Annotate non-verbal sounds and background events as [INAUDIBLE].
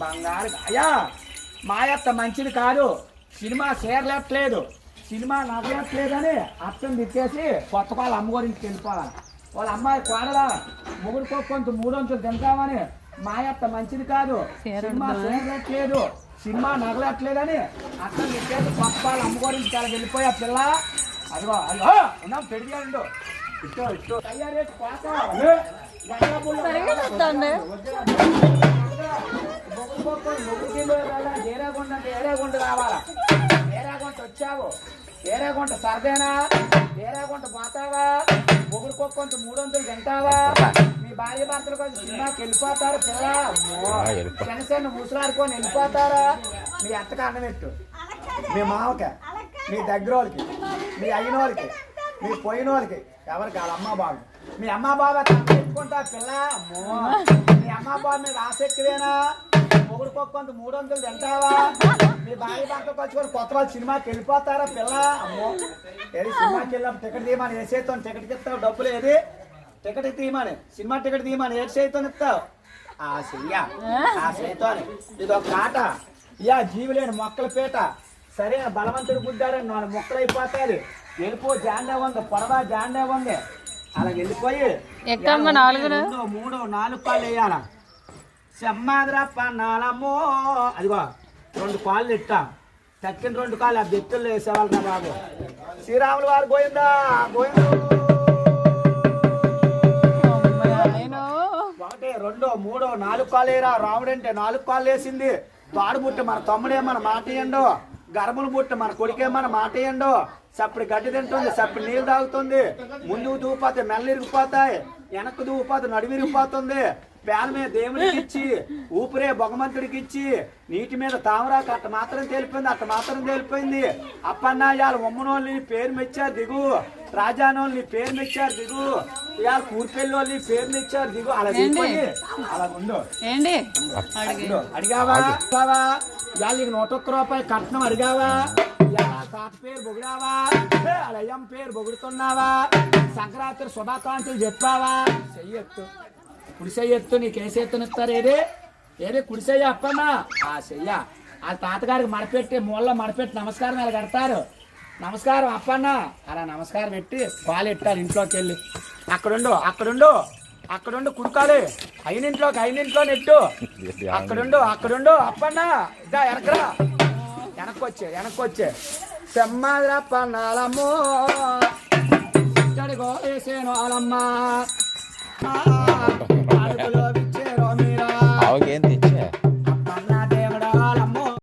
బంగారు అయ్యా మాయత్త మంచిది కాదు. సినిమా చేరలేట్లేదు సినిమా నడలేట్లేదని అర్థం తిట్టేసి కొత్త వాళ్ళ అమ్మ గురించి వెళ్ళిపోవాలి. వాళ్ళ అమ్మాయి కోడలా ముగ్గురు కొంచెం మూడొంచులు తింటామని మాయత్త మంచిది కాదు సినిమా చేరట్లేదు సినిమా నగలట్లేదని అర్థం తిట్టేసి కొత్త వాళ్ళ అమ్మ గురించి వెళ్ళిపోయా పిల్ల అదిగో అదిగో ఉన్నాం పెడిగాడు ఇట్టో ఇట్టో తయారీ సరిగా చెప్తాండి ఏరాగుంట అంటే ఏరాగుంట వచ్చావు ఏరాగుంట సర్దేనా ఏరాగుంట పోతావా మొగుడు కొంత మూడు వందలు తింటావా మీ భార్య భర్తలు కొంచెం సినిమాకి వెళ్ళిపోతారు పిల్ల చిన్న చిన్న ముసలాడుకొని వెళ్ళిపోతారా మీ అత్తకి అన్నం పెట్టు మీ మామకి. మీ దగ్గర వాళ్ళకి మీ అయిన వాళ్ళకి మీ పోయిన వాళ్ళకి ఎవరికి వాళ్ళ అమ్మ బాబు. మీ అమ్మ బాబా తప్పించుకుంటా పిల్ల అమ్మో. మీ అమ్మ బాబు మీద ఆసక్తివేనా మొగుడు కొంత మూడు వందలు తింటావా? మీ భార్య భర్త వచ్చుకొని కొత్త వాళ్ళు సినిమాకి వెళ్ళిపోతారా పిల్ల? అమ్మో. ఏది సినిమాకి వెళ్ళాం టికెట్ తీయమని ఏ చేస్తాం టికెట్ ఇస్తావు డబ్బులు ఏది? టికెట్ తీయమని. సినిమా టికెట్ తీయమని ఏ చేతితో ఇస్తావు? ఆ చెయ్య. ఆ చేతితో ఇది ఒక ఆట యా జీవులేని మొక్కల పేట. సరే బలవంతుడు గుద్దాడని నాలుగు మొక్కలు అయిపోతాయి. వెళ్ళిపో జాండే ఉంది పొడవా జాండే ఉంది. అలా వెళ్ళిపోయి? రెండో మూడో నాలుగు కాళ్ళు వేయాల? సెమ్మాదిరా పన్నాలమ్మో. అదిగో రెండు కాళ్ళు ఇట్టా. తక్కిన రెండు కాళ్ళు ఆ బెత్తుల్లో వేసేవాళ్ళరా బాబు. శ్రీరాములు వారు గోయిందు నేను ఒకటి రెండో మూడో నాలుగు కాళ్ళు వేయరా? రాముడు అంటే నాలుగు కాళ్ళు వేసింది. తాడు బుట్ట మన తమ్ముడే మన మాట ఇయ్యండు గర్భలు బుట్ట మన కొడుకే మన మాట ఏండో? సప్పుడు గడ్డి తింటుంది సప్పుడు నీళ్ళు తాగుతుంది. ముందుకు దూపోతే మెల్లరిగిపోతాయి వెనక్కు దూపోతే నడుము పేల మీద దేవుడికి ఇచ్చి ఊపిరే భగవంతుడికి ఇచ్చి నీటి మీద తామరాకు అట్ట మాత్రం తేలిపోయింది అట్ట మాత్రం తెలిపోయింది. అప్పన్న ఉమ్మనోళ్ళు నీ పేరు మెచ్చారు దిగు. రాజానోళ్ళని పేరు మెచ్చారు దిగు. ఇవాళ కూర్పెల్లి వాళ్ళని పేరు మెచ్చారు దిగు అలా దిగిపోయి అలా ఉండు. ఏంటి? అడిగి. ఉండు. అడిగావా? అడిగావా ఇవాళ నీకు నూట ఒక్క రూపాయి కట్నం అడిగావా? తాత పేరు బొగిడావా? ఏ, వాళ్ళ అయ్యం పేరు బొగుడుతున్నావా? సంక్రాంతి శుభాకాంక్షలు చెప్పావా? చెయ్యొత్తు కుడి చెయ్యొత్తు నీకు ఏ చేతునిస్తారు ఏది? ఏది? కుడి చెయ్య అప్పన్నా ఆ చెయ్య. ఆ తాతగారికి మడపెట్టి మూలలో మడపెట్టి నమస్కారం ఇలా కడతారు? నమస్కారం అప్పన్న. అలా నమస్కారం పెట్టి పాలు ఎట్టారు? ఇంట్లోకి వెళ్ళి అక్కడుండు అక్కడుండు అక్కడుండు కుడుకాలి. అయినింట్లోకి అయినింట్లో నెట్టు. [LAUGHS] అక్కడుండు అక్కడుండు. అప్పన్న ఇదా వెనకరా వెనక్కొచ్చే వెనక్కొచ్చే. సెమ్మాదిరా పన్నాలమ్మో వేసేను వాళ్ళమ్మ అడుగులో